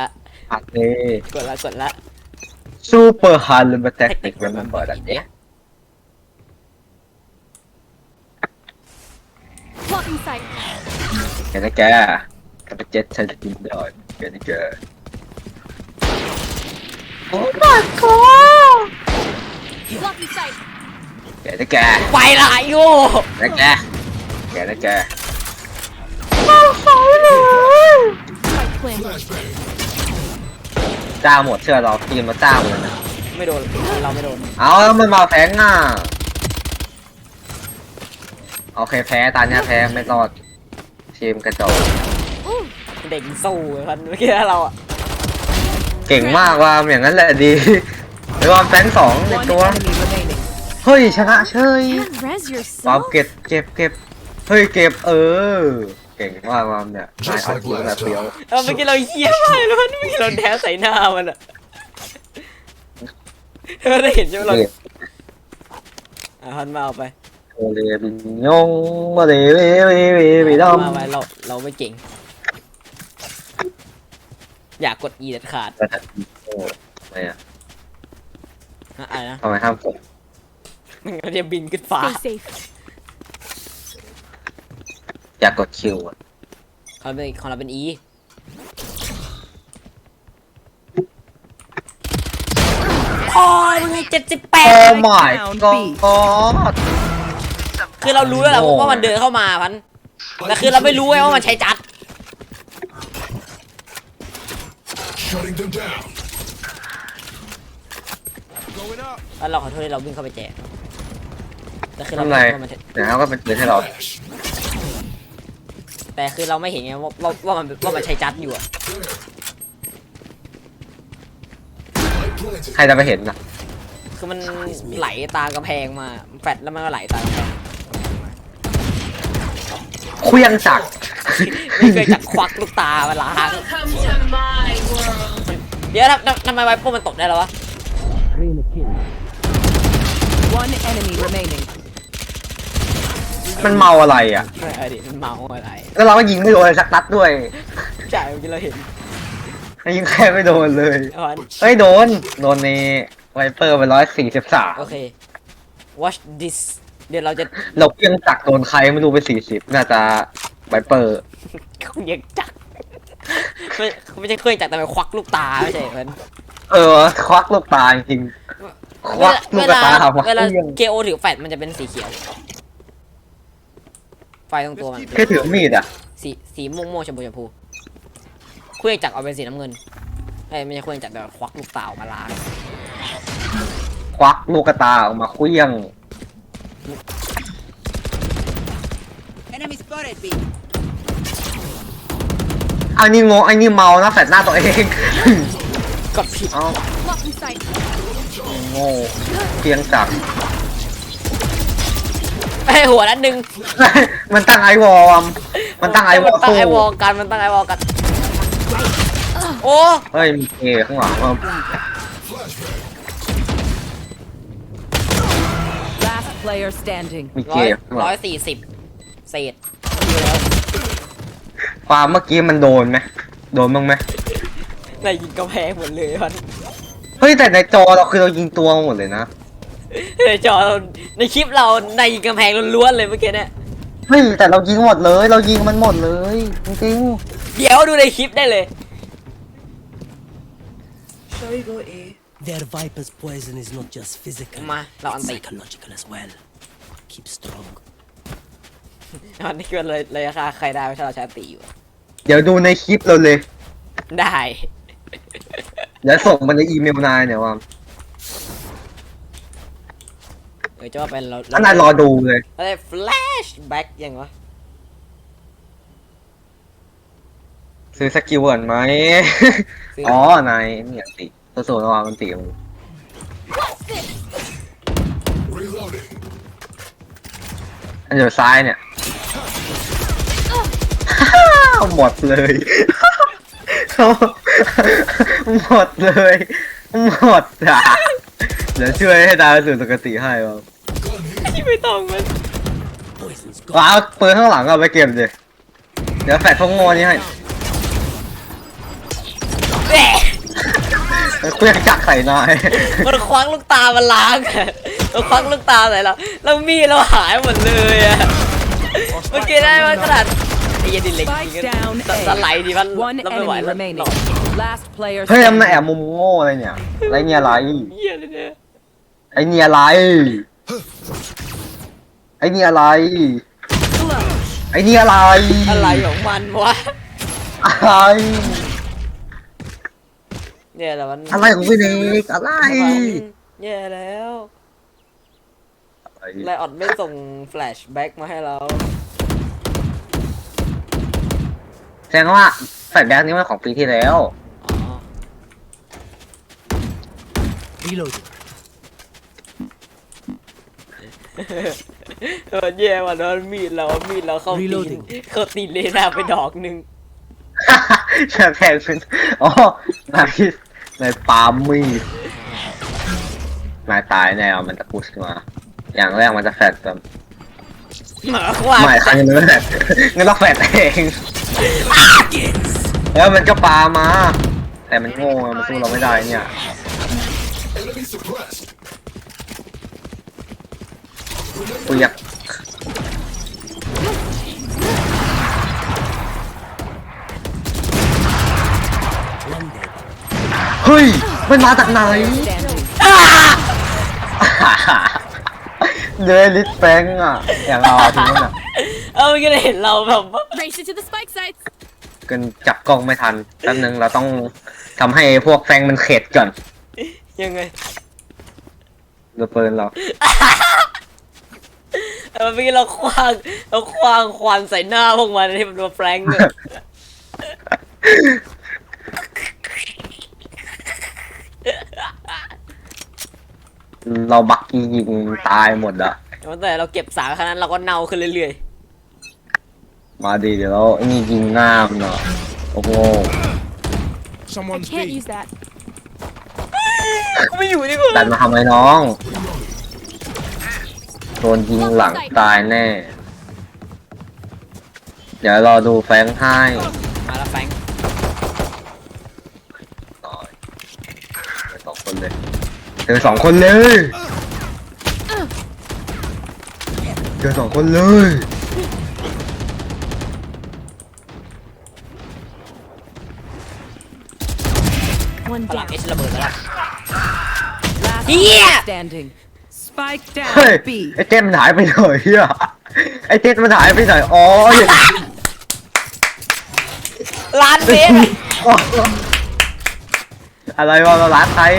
ละอัดเลยกดละกดละซูเปอร์ฮันเลมเทคนิคเรมเบอร์ดันเนี้ย Blocking sight. เห็นนะแกกับเจ็ตฉันจะกินได้เห็นนะแกโอ้ my god Blocking sight. เห็นนะแกไปละไอ้โง่เห็นนะแกเห็นนะแก Sight planted. จ้าหมดเชื่อเราทีมมาจ้าหมดเลยนะไม่โดนเราไม่โดนเอาแล้วมันมาแพงอะโอเคแพ้ตาเนี้ยแพ้ไม่รอดทีมกระจอก Ooh. เด็กสู้ไอ้พันเมื่อกี้เราอะเก่งมากว่าอย่างนั้นแหละดีหรือว่าแฟงสองใน One ตัว enemy remaining. เฮ้ยชนะเฉย Can't res วาม yourself. เก็บเก็บเก็บเฮ้ยเก็บเออ เก่งมากวามเนี่ยนาย Just อัด like ยิงแบบ last เดียว time. เออเมื่อกี้เราเหี้ยมากเลยพันเมื่อกี้เราแท้ใส่หน้ามันอะเธอได้เห็นใช่ไหมเราเรียอะพันมาเอาไปโอเลบินยงมาเลยเว้ยเว้ยเว้ยเว้ยดอมมาไปเราเราไม่เก่ง อยากกด E เด็ดขาดโอ้ไม่อะอะอะไรนะทำไมห้ามกดมันก็จะบินขึ้นฟ้า Stay safe. อยากกดคิวอะเขาเป็นของเราเป็น E โอ้ยมึงเจ็ดสิบแปโอ้ด my god คือเรารู้แล้วแหละโง่ว่ามันเดินเข้ามาพันแต่คือเราไม่รู้ไงว่ามันใช้จัด Shutting them down. แล้วเราขอโทษที่เราวิ่งเข้าไปแจกแต่คือเราทำไรไม่รู้ว่ามันใช้ เดี๋ยวเขาก็เป็นเดินให้เรา Flash. แต่คือเราไม่เห็นไงว่าว่าว่ามันว่ามันใช้จัดอยู่อะ Light planted. ใครจะไปเห็นนะคือมันไหลตามกำแพงมาแฟดแล้วมันก็ไหลตามกำแพงคุยยังจักรไม่เคยจับควักลูกตามาล้าง Welcome to my world. เดี๋ยวทำทำทำไมไวโป้มันตกได้แล้ววะ One enemy remaining. มันเมาอะไรอะไม่เอาดิมันเมาอะไรแล้วเราก็ยิงไม่โดนเลยสักนัดด้วยใช่เมื่อกี้เราเห็นยิงแค่ไม่โดนเลยเอาอันเฮ้ยโดนโดนในไวเปอร์ไปร้อยสี่สิบสามโอเค watch this เดี๋ยวเราจะเราเพียงจักรโดนใครไม่รู้ไปสี่สิบน่าจะไวเปอร์เขาเรียกจักรไม่เขาไม่ใช่เครื่องจักรแต่มันควักลูกตาไม่ใช่มันเออควักลูกตาจริงๆควักลูกเวลาตามาเวลาเครื่องเกโอถือแฟดมันจะเป็นสีเขียวไฟ ตรงตัวมันแค่ถือมีดอะสีสีม่วงม่วงๆชมพูชมพูเครื่องจักรเอาเป็นสีน้ำเงินเอ้ยไม่ใช่เครื่องจักรแต่ควักลูกตาออกมาล้างควักลูกตาออกมาเคลี้ยง Enemy spotted B. อันนี้งงอันนี้เมานะแฟดหน้าตัวเอง กดผิด เอ้า Blocking sight. โง่เพียงจักร ไอ้ยหัวนั้นหนึ่งมันตั้งไอวอลมมันตั้งไอวอลมันตั้งสู้ไอวอลกันมันตั้งไอวอลกันโอ้เฮ้ยมีเอข้างหลังว่า Last player standing. มีร้เกอยข้างหลัร้องยสี่สิบเศษอยู่แล้วความเมื่อกี้มันโดนไหมโดนบ้างไหมในยิงกระแพงหมดเลยมันเฮ้ยแต่ในจอเราคือเรายิงตัวหมดเลยนะใน จอเราในคลิปเราในยิงกระแพงล้วนๆเลยเมื่อกี้เนี่ยเฮ้ยแต่เรายิงหมดเลย เรายิงมันหมดเลยจริงเดี๋ยวดูในคลิปได้เลย Shall we go A? Their viper's poison is not just physical, มาเราอัน it's ติ psychological as well. Keep strong. อันนี้คือเลยเลยราคาใครได้ไม่ใช่เราใช้อันติอยู่ ๆ เดี๋ยวดูในคลิปเราเลยได้เดี๋ยวส่งมันในอีเมลนายเนี่ยว่า เออจะว่าเป็นเราอันนายรอดูเลยอะไรแฟลชแบ็กยังวะซื้อสกิลก่อนไหม ซื้ออ๋อ นายเนี่ยติตัวโซนระหว่างมันติมัน Reloading. อันเดียวซ้ายเนี่ย หมดเลย หมดเลย หมดอะเดี๋ยวช่วยให้ดาวสู่ปกติให้บ้าง ที่ไม่ต้องมัน Poison's ว้า gone. วปืนข้างหลังเอาไปเก็บดิเดี๋ยวแฟดพงโง่นี่ให้เอแหมเครื่องจักรใส่นายมันควักลูกตามันล้างอะมันควักลูกตาใส่เราแล้วมีดเราหายหมดเลยอะเมื่อกี้ได้มันขนาดไอ้เหี้ยดิเล็กจริง Spike down ๆสไลด์ดีมัน One เราไม่ไหว enemy แล้ว remaining. Last player เฮ้ยมันมาแอบ standing. มุมโง่อะไรเนี่ยไรเนี่ยอะไรเหี้ยเลยเนี่ยไอ้เนี่ยอะไร ไอ้เนี่ยอะไร ไอ้เนี่ยอะไร อะไรของมันวะ อะไร เนี่ยแต่มันอะไรของพี่เน็กอะไร แย่แล้วไลออดไม่ส่งแฟลชแบ็กมาให้เราแสดงว่าแฟลชแบ็กนี้มันของปีที่แล้วอ๋อ Reloading. เออแย่ว่ะโดนมีดเรามีดเราเข้าตีน Reloading เข้าตีนเลน่าไปดอกหนึ่งแช่แพงเป็นอ๋อนายนายปาล์มมีดนายตายแน่เอามันจะพุชมา อย่างแรกมันจะแฟดแบบหมาควายไม่ครั้งนี้ไม่แฟดงั้นต้องแฟดเองแล้วมันก็ปามา แต่มันโง่อะมันสู้เราไม่ได้เนี่ย กูอยาก One dead. เฮ้ย มันมาจากไหน Standing. เดลิสแฟงอะ อย่างเราอะทีนั้นอะเออเมื่อกี้เห็นเราแบบว่า Race it to the spike sites. เกินจับกล้องไม่ทันแป๊บนึงเราต้องทำให้พวกแฟงมันเข็ดก่อนยังไงเรือปืนเรา เออเมื่อกี้เราคว้างเราคว้างควันใส่หน้าพวกมันที่มันมาแฟรงก์เนี่ยเราบักกี้ยิงตายหมดอะแต่เราเก็บสารขนาดนั้นเราก็เน่าขึ้นเรื่อยมาดีเดี๋ยวเราไอ้นี่ยิงง่ามเนาะโอ้โห I Someone's can't B. use that. ๆกูไม่อยู่ดีกว่า ดันมาทำไมน้องโดนยิงหลังตายแน่ เดี๋ยวรอดูแฟงให้มาแล้วแฟรงก์ต่อยสองคนเลยเจอสองคนเลยเจอสองคนเลย One พลัง down. เอชระเบิดแล้ว Last Yeah. player standing. Spike เฮ้ย down. B. ไอ้เจมมันหายไปไหนอะไอ้เจมมันหายไปไหนอ๋ออย่างล้านเมตรอะไรวะเราร้านไทย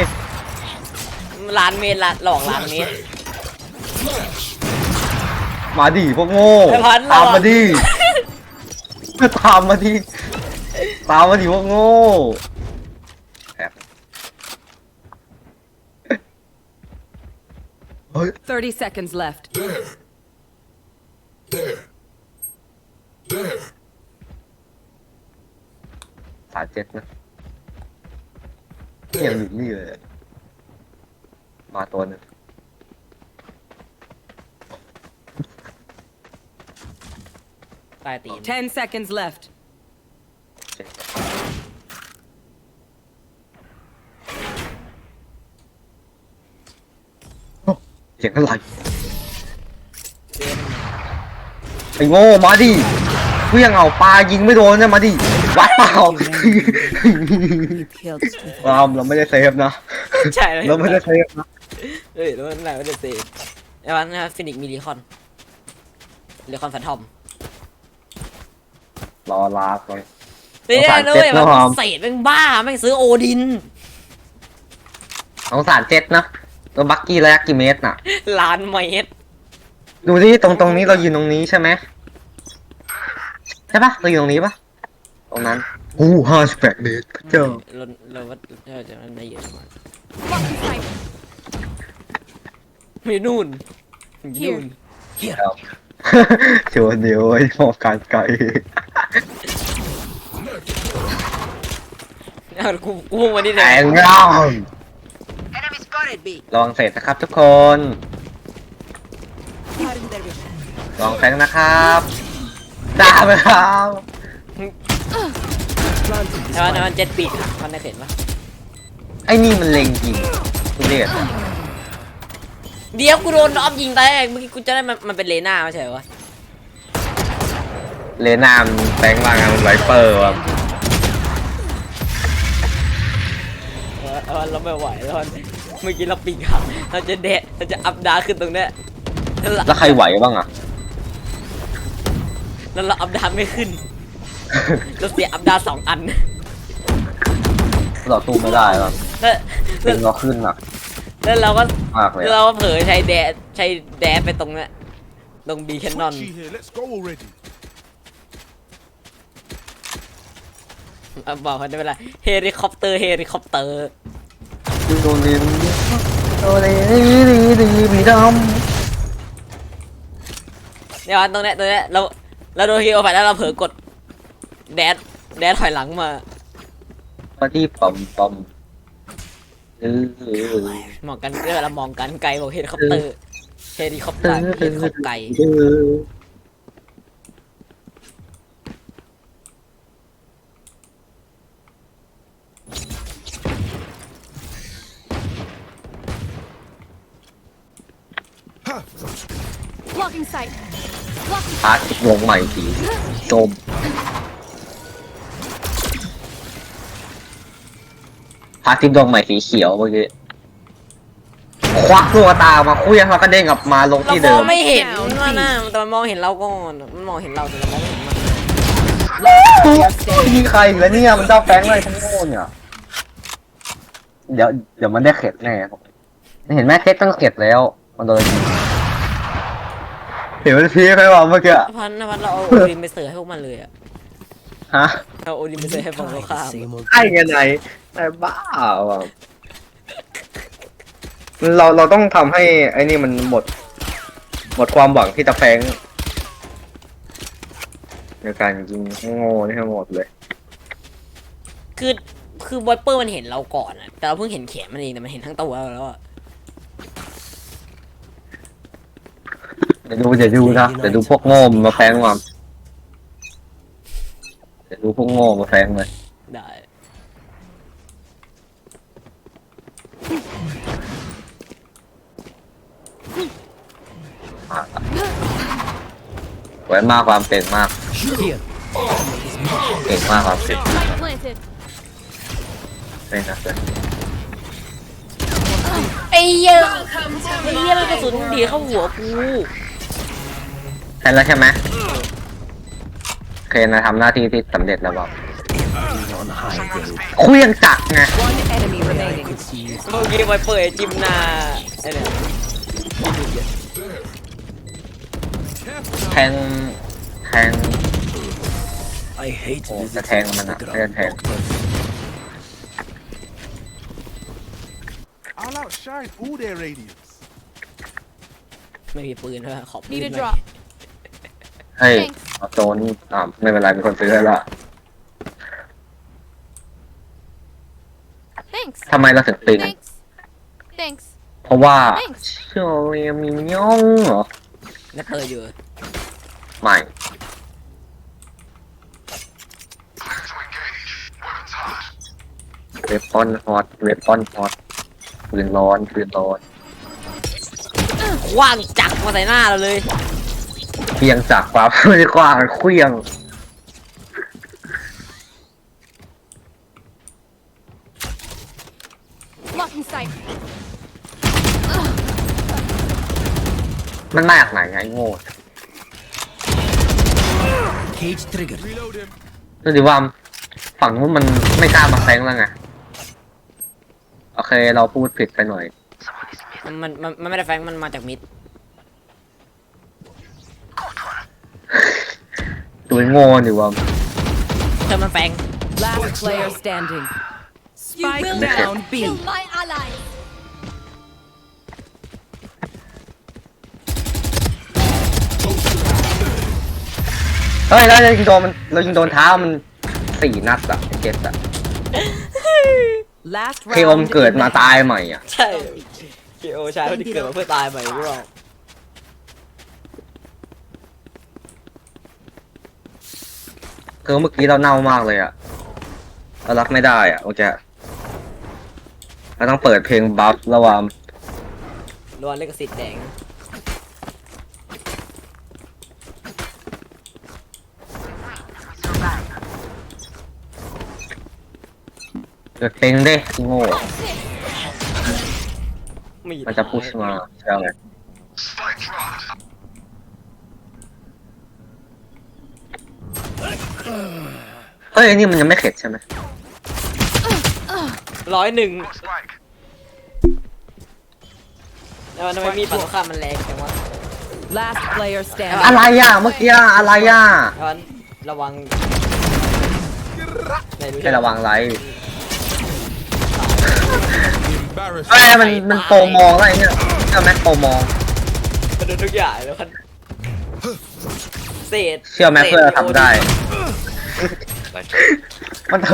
ล้านเมตรละหลอกล้านเมตร Flash. มาดิพวกโง่ไอ้พันธุ์ตามมาเราอะดิตามมาดิตามมาดิพวกโง่ เฮ้ย 30 seconds left. There. There. There. สายเจ็ดนะยัง There. อยู่นี่เลยมาตัวหนึง ใต้ตีน 10 seconds left. เสียงอะไรไอ้โง่มาดิเพื่อนเอาปลายิงไม่โดนเนี่ยมาดิวัดเปล่า Killed. เราเราไม่ได้เซฟนะใช่เลยเราไม่ได้เซฟนะเฮ้ยแล้วมันไหนไม่ได้เซฟไอ้วันนะครับฟินิกมีรีคอนรีคอนแฟนทอมรอลากเลยเฮ้ยสงสารนะเว้ยเจ็ดมันนะครัเศษเป็นบ้าแม่งซื้อโอดิน สงสารเจ็ดนะ ตัวบักกี้ระยะกี่เมตรน่ะ ล้านเมตร ดูที่ตรงตรงนี้เรายืนตรงนี้ใช่ไหมใช่ปะเราอยู่ตรงนี้ปะตรงนั้นโอ้ห้าสิบแปดเมตรเจ้าเราเราว่าเราจะไม่เยอะมาก Blocking sight. มีนู่นมีนู่นครับโชว์เดียวไอ้มองการไกลเอากูกูพุ่งมานี่เลแอยงร่าง Enemy spotted B. ระวังเศษนะครับทุกคน Cutting their vision. ระวังแฟงนะครับได้ไหมครับ planted the แต่ว่า spike. มันเจ็ดปีกค่ะมันได้เห็นปะไอ้นี่มันเล็งจริงทุเรศเดี๋ยวกูโดนออฟยิงตายเมื่อกี้กูจะได้มันมันเป็นเลน่าไม่ใช่เหรอวะเลนามนแปลงร่างเป็นไวเปอร์ว่ะเออเออเราไม่ไหวแล้ว เมื่อกี้เราปีกหักเราจะเดะเราจะอัพดาวขึ้นตรงเนี้ยแล้วเราแล้วใครไหวบ้างอะแล้วเราอัพดาวไม่ขึ้น เราเสียอัพดาวสองอันเราสู้ไม่ได้ว่ะแล้วเป็แล้วนเราขึ้นอะแล้วเราก็มากเลยเราอะก็เผลอใช้แดดใช้แดดไปตรงเนี้ยตรงบีแคนนอน Twitchy here. Let's go already. บอกเขาได้เวลาเฮลิคอปเตอร์เฮลิคอปเตอร์ โดนเล่นโดนเล่นดี ดีมีดเดี๋ยวอันตรงเนี้ยตรงเนี้ยเราเราโดนฮีโอไปแล้วเราเผลอกดแดดแดดถอยหลังมาำปาร์ตี้ปั๊มปั๊มเออมองกันเวลามองกันไกลบอกเฮลิคอปเตอร์เฮลิคอปเตอร์เฮลิคอปไกลเออ ใหม่สีจมพาทที่ลงใหม่สีเขียวเมื่อกี้ควักตัวตามาคุยแล้วก็เด้งกลับมาลงที่เดิองมไม่เห็นว่านะแต่มันมองเห็นเราก่อนมันมองเห็นเราแต่เรามองไม่เห็นมันมีใครอีกแล้วเนี่ยมันเจ้าแฟงเลยทั้งโง่เนี่ยเดี๋ยวเดี๋ยวมันได้เข็ดแน่เห็นไหมเข็ดต้องเข็ดแล้ว มันโดนยิง เห็นมันพีไปว่าเมื่อกี้อะพันนะพันเราเอาโอดินไปเสิร์ฟให้พวกมันเลยอะฮะเอาโอดินไปเสิร์ฟให้ฝั่งตรงข้าม Same old ไอ้ไงไหนไอ้บ้าว่ะเราเราต้องทำให้ไอ้นี่มันหมด หมดความหวังที่จะแฟงในการยิงโง่นี่ทั้งหมดเลย คือคือไวเปอร์มันเห็นเราก่อนอะแต่เราเพิ่งเห็นแขนมันเองแต่มันเห็นทั้งตัวเราแล้วอะ เดี๋ยวดูเดี๋ยวดูนะเดี๋ยวดูพวกโง่มาแฟงมาเดี๋ยวดูพวกโง่มาแฟงเลยได้ไว้มากความเก่งมาก here. เก่งมากความเก่ง Spike planted. เลยนะเลยไอ้เหี้ยไอ้เหี้ยมันกระสุนดีเข้าหัวกู ใช่แล้วใช่ไหมโอเคนะทำหน้าที่ที่สำเร็จแล้วบอก On high, babe. คุยยังจักไง One enemy I remaining. could see you. เมื่อกี้ไวเปอร์ไอ้จิ้มหน้าไอ้เนี่ยแทง แทง I hate Oh, visiting the tank, man, the the ground tank. doctor. I'll outshine all their radiance. ไม่มีปืนด้วยขอบปืน Need ห a น่อย drop. เฮ้ย Thanks. เอาโจนอ่าไม่เป็นไรมีคนซื้อให้ละ Thanks. ทำไมเราถึงปิง Thanks. Thanks. เพราะว่า Thanks. เชื่อเรียมีย่องเหรอ แล้วเปิดอยู่ไม่ เวปอนฮอต เวปอนฮอตปืนร้อนปืนร้อน คว้างจักรมาใส่หน้าเราเลย เพียงจากความไม่ได้กว้างเคลี้ยง Blocking sight. มันมาจากไหนไงโง่ Cage triggered. Reload him. ดูดิว่าฝั่งนู้นมันไม่กล้ามาแซงแล้วไง โอเค เราพูดผิดไปหน่อย มันมันมันไม่ได้แฟงมันมาจากมิด ดูโง่ดิว่าเธอมันแฟง Last player standing. Spike down B. Kill my ally. เฮ้ยแล้วเรายิงโดนมันเรายิงโดนเท้ามันสี่นัดอะไอ้เกสอะ Last เคโอม round. เกิด in มา the ตาย half. ใหม่อะใช่เคโอชายคนที่เกิดมาเพื่อตายใหม่หรือเปล่า คือเมื่อกี้เราเน่ามากเลยอะเรารับไม่ได้อะโอเคเราต้องเปิดเพลงบัฟระหว่างรวนเลกสิทธิ์แดงเปิดเพลงดิโง่มีมันจะพุชมาใช่ไหม เฮ้ยอันนี่มันยังไม่เข็ดใช่ไหมร้อยหนึ่งแล้วทำไมมีดฝั่งตรงข้ามมันแรงจังวะ Last player อะ standing. ไรอะเมื่อกี้อะอะไรอะย้อนระวังไหนดูแค่ระวังไร Embarrassing. เฮ้ยมันมันโปรมองอะไรเนี่ยใช่ไหมโปรมอง มันดูทุกอย่างแล้วคันเศษเชื่อไหมศษเพื่อทำได้ มันถึง